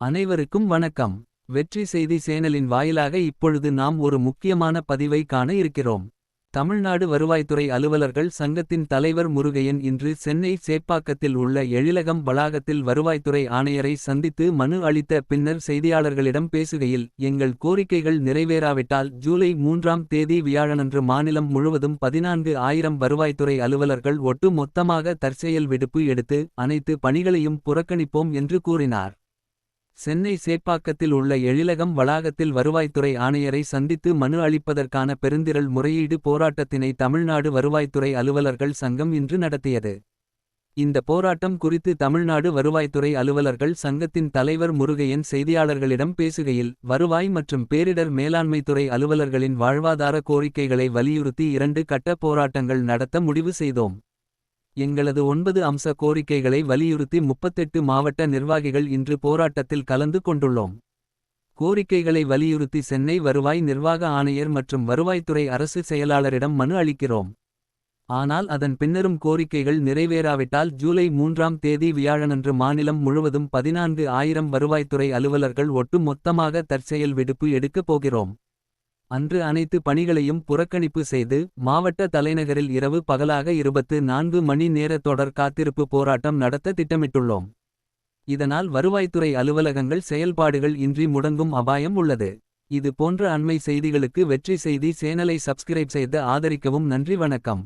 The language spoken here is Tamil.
அனைவருக்கும் வணக்கம். வெற்றி செய்தி சேனலின் வாயிலாக இப்பொழுது நாம் ஒரு முக்கியமான பதிவை காண இருக்கிறோம். தமிழ்நாடு வருவாய்த்துறை அலுவலர்கள் சங்கத்தின் தலைவர் முருகையன் இன்று சென்னை சேப்பாக்கத்தில் உள்ள எழிலகம் வளாகத்தில் வருவாய்த்துறை ஆணையரை சந்தித்து மனு அளித்த பின்னர் செய்தியாளர்களிடம் பேசுகையில் எங்கள் கோரிக்கைகள் நிறைவேறாவிட்டால் ஜூலை மூன்றாம் தேதி வியாழனன்று மாநிலம் முழுவதும் பதினான்கு ஆயிரம் வருவாய்த்துறை அலுவலர்கள் ஒட்டு மொத்தமாக தற்செயல் விடுப்பு எடுத்து அனைத்து பணிகளையும் புறக்கணிப்போம் என்று கூறினார். சென்னை சேப்பாக்கத்தில் உள்ள எழிலகம் வளாகத்தில் வருவாய்த்துறை ஆணையரை சந்தித்து மனு அளிப்பதற்கான பெருந்திரள் முறையீடு போராட்டத்தினை தமிழ்நாடு வருவாய்த்துறை அலுவலர்கள் சங்கம் இன்று நடத்தியது. இந்த போராட்டம் குறித்து தமிழ்நாடு வருவாய்த்துறை அலுவலர்கள் சங்கத்தின் தலைவர் முருகையன் செய்தியாளர்களிடம் பேசுகையில் வருவாய் மற்றும் பேரிடர் மேலாண்மைத்துறை அலுவலர்களின் வாழ்வாதார கோரிக்கைகளை வலியுறுத்தி இரண்டு கட்ட போராட்டங்கள் நடத்த முடிவு செய்தோம். எங்களது ஒன்பது அம்ச கோரிக்கைகளை வலியுறுத்தி முப்பத்தெட்டு மாவட்ட நிர்வாகிகள் இன்று போராட்டத்தில் கலந்து கொண்டுள்ளோம். கோரிக்கைகளை வலியுறுத்தி சென்னை வருவாய் நிர்வாக ஆணையர் மற்றும் வருவாய்த்துறை அரசு செயலாளரிடம் மனு அளிக்கிறோம். ஆனால் அதன் பின்னரும் கோரிக்கைகள் நிறைவேறாவிட்டால் ஜூலை மூன்றாம் தேதி வியாழனன்று மாநிலம் முழுவதும் பதினான்கு ஆயிரம் வருவாய்த்துறை அலுவலர்கள் ஒட்டு மொத்தமாக தற்செயல் விடுப்பு எடுக்கப் போகிறோம். அன்று அனைத்து பணிகளையும் புறக்கணிப்பு செய்து மாவட்ட தலைநகரில் இரவு பகலாக இருபத்து நான்கு மணி நேர தொடர் காத்திருப்பு போராட்டம் நடத்த திட்டமிட்டுள்ளோம். இதனால் வருவாய்த்துறை அலுவலகங்கள் செயல்பாடுகள் இன்றி முடங்கும் அபாயம் உள்ளது. இது போன்ற அண்மை செய்திகளுக்கு வெற்றி செய்தி சேனலை சப்ஸ்கிரைப் செய்து ஆதரிக்கவும் நன்றி வணக்கம்.